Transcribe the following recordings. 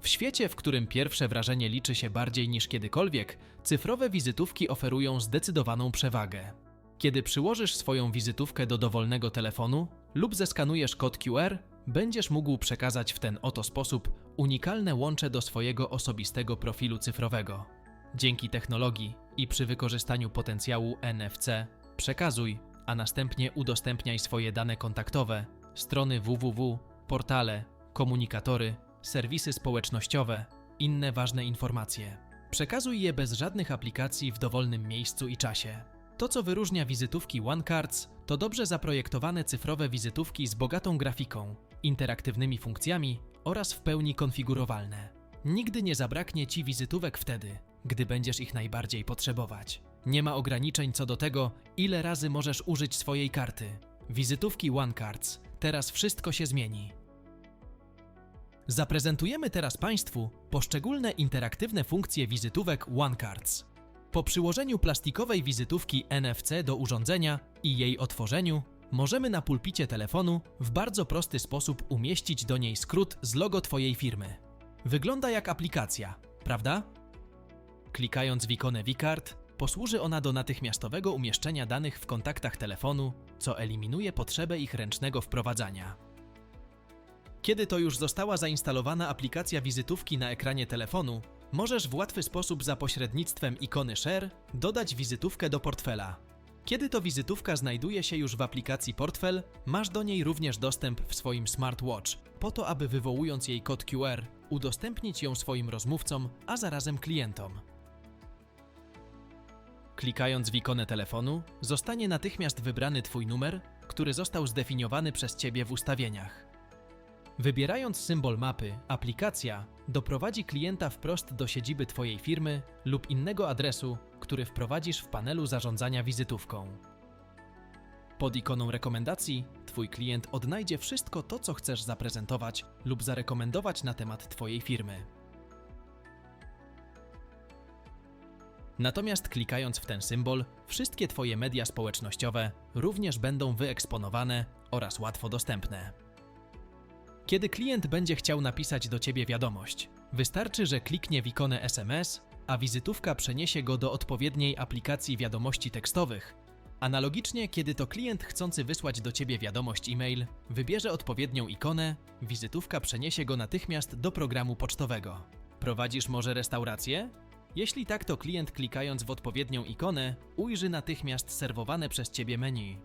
W świecie, w którym pierwsze wrażenie liczy się bardziej niż kiedykolwiek, cyfrowe wizytówki oferują zdecydowaną przewagę. Kiedy przyłożysz swoją wizytówkę do dowolnego telefonu lub zeskanujesz kod QR, będziesz mógł przekazać w ten oto sposób unikalne łącze do swojego osobistego profilu cyfrowego. Dzięki technologii i przy wykorzystaniu potencjału NFC przekazuj, a następnie udostępniaj swoje dane kontaktowe, strony www, portale, komunikatory, serwisy społecznościowe, inne ważne informacje. Przekazuj je bez żadnych aplikacji w dowolnym miejscu i czasie. To, co wyróżnia wizytówki OneCards, to dobrze zaprojektowane cyfrowe wizytówki z bogatą grafiką, interaktywnymi funkcjami oraz w pełni konfigurowalne. Nigdy nie zabraknie Ci wizytówek wtedy, gdy będziesz ich najbardziej potrzebować. Nie ma ograniczeń co do tego, ile razy możesz użyć swojej karty. Wizytówki OneCards. Teraz wszystko się zmieni. Zaprezentujemy teraz Państwu poszczególne interaktywne funkcje wizytówek OneCards. Po przyłożeniu plastikowej wizytówki NFC do urządzenia i jej otworzeniu, możemy na pulpicie telefonu w bardzo prosty sposób umieścić do niej skrót z logo Twojej firmy. Wygląda jak aplikacja, prawda? Klikając w ikonę Vcard, posłuży ona do natychmiastowego umieszczenia danych w kontaktach telefonu, co eliminuje potrzebę ich ręcznego wprowadzania. Kiedy to już została zainstalowana aplikacja wizytówki na ekranie telefonu, możesz w łatwy sposób za pośrednictwem ikony Share dodać wizytówkę do portfela. Kiedy to wizytówka znajduje się już w aplikacji Portfel, masz do niej również dostęp w swoim smartwatch, po to aby wywołując jej kod QR, udostępnić ją swoim rozmówcom, a zarazem klientom. Klikając w ikonę telefonu, zostanie natychmiast wybrany Twój numer, który został zdefiniowany przez Ciebie w ustawieniach. Wybierając symbol mapy, aplikacja doprowadzi klienta wprost do siedziby Twojej firmy lub innego adresu, który wprowadzisz w panelu zarządzania wizytówką. Pod ikoną rekomendacji Twój klient odnajdzie wszystko to, co chcesz zaprezentować lub zarekomendować na temat Twojej firmy. Natomiast klikając w ten symbol, wszystkie Twoje media społecznościowe również będą wyeksponowane oraz łatwo dostępne. Kiedy klient będzie chciał napisać do Ciebie wiadomość, wystarczy, że kliknie w ikonę SMS, a wizytówka przeniesie go do odpowiedniej aplikacji wiadomości tekstowych. Analogicznie, kiedy to klient chcący wysłać do Ciebie wiadomość e-mail, wybierze odpowiednią ikonę, wizytówka przeniesie go natychmiast do programu pocztowego. Prowadzisz może restaurację? Jeśli tak, to klient klikając w odpowiednią ikonę ujrzy natychmiast serwowane przez Ciebie menu.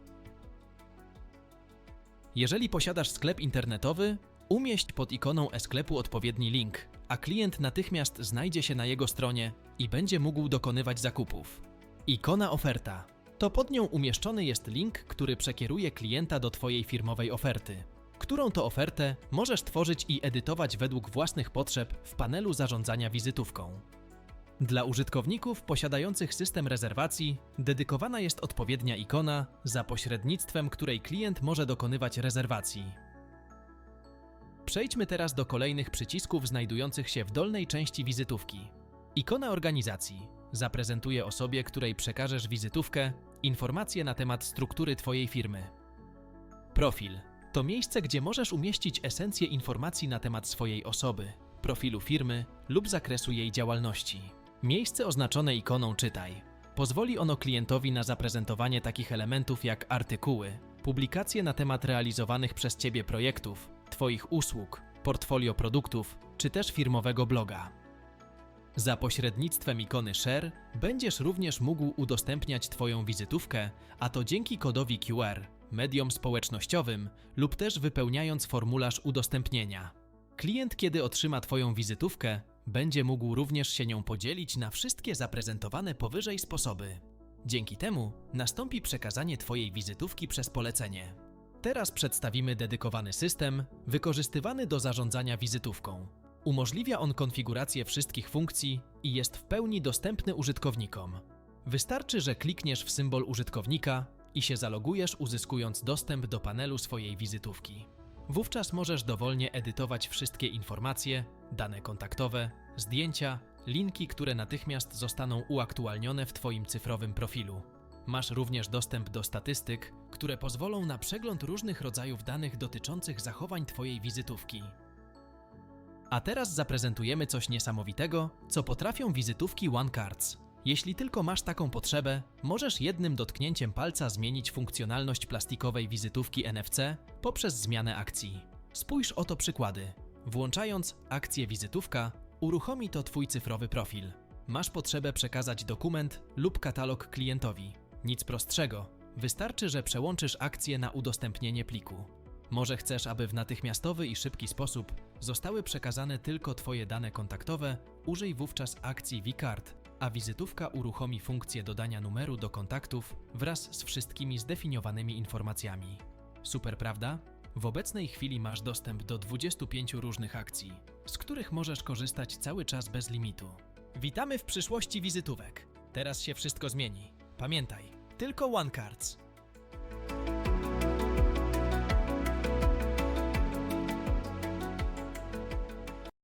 Jeżeli posiadasz sklep internetowy, umieść pod ikoną e-sklepu odpowiedni link, a klient natychmiast znajdzie się na jego stronie i będzie mógł dokonywać zakupów. Ikona oferta. To pod nią umieszczony jest link, który przekieruje klienta do Twojej firmowej oferty. Którą to ofertę możesz tworzyć i edytować według własnych potrzeb w panelu zarządzania wizytówką. Dla użytkowników posiadających system rezerwacji dedykowana jest odpowiednia ikona, za pośrednictwem której klient może dokonywać rezerwacji. Przejdźmy teraz do kolejnych przycisków znajdujących się w dolnej części wizytówki. Ikona organizacji zaprezentuje osobie, której przekażesz wizytówkę, informacje na temat struktury Twojej firmy. Profil to miejsce, gdzie możesz umieścić esencję informacji na temat swojej osoby, profilu firmy lub zakresu jej działalności. Miejsce oznaczone ikoną Czytaj. Pozwoli ono klientowi na zaprezentowanie takich elementów jak artykuły, publikacje na temat realizowanych przez Ciebie projektów, Twoich usług, portfolio produktów czy też firmowego bloga. Za pośrednictwem ikony Share będziesz również mógł udostępniać Twoją wizytówkę, a to dzięki kodowi QR, mediom społecznościowym lub też wypełniając formularz udostępnienia. Klient, kiedy otrzyma Twoją wizytówkę, będzie mógł również się nią podzielić na wszystkie zaprezentowane powyżej sposoby. Dzięki temu nastąpi przekazanie Twojej wizytówki przez polecenie. Teraz przedstawimy dedykowany system wykorzystywany do zarządzania wizytówką. Umożliwia on konfigurację wszystkich funkcji i jest w pełni dostępny użytkownikom. Wystarczy, że klikniesz w symbol użytkownika i się zalogujesz, uzyskując dostęp do panelu swojej wizytówki. Wówczas możesz dowolnie edytować wszystkie informacje, dane kontaktowe, zdjęcia, linki, które natychmiast zostaną uaktualnione w Twoim cyfrowym profilu. Masz również dostęp do statystyk, które pozwolą na przegląd różnych rodzajów danych dotyczących zachowań Twojej wizytówki. A teraz zaprezentujemy coś niesamowitego, co potrafią wizytówki OneCards. Jeśli tylko masz taką potrzebę, możesz jednym dotknięciem palca zmienić funkcjonalność plastikowej wizytówki NFC poprzez zmianę akcji. Spójrz oto przykłady. Włączając akcję wizytówka, uruchomi to Twój cyfrowy profil. Masz potrzebę przekazać dokument lub katalog klientowi. Nic prostszego. Wystarczy, że przełączysz akcję na udostępnienie pliku. Może chcesz, aby w natychmiastowy i szybki sposób zostały przekazane tylko Twoje dane kontaktowe, użyj wówczas akcji vCard, a wizytówka uruchomi funkcję dodania numeru do kontaktów wraz z wszystkimi zdefiniowanymi informacjami. Super, prawda? W obecnej chwili masz dostęp do 25 różnych akcji, z których możesz korzystać cały czas bez limitu. Witamy w przyszłości wizytówek. Teraz się wszystko zmieni. Pamiętaj, tylko OneCards.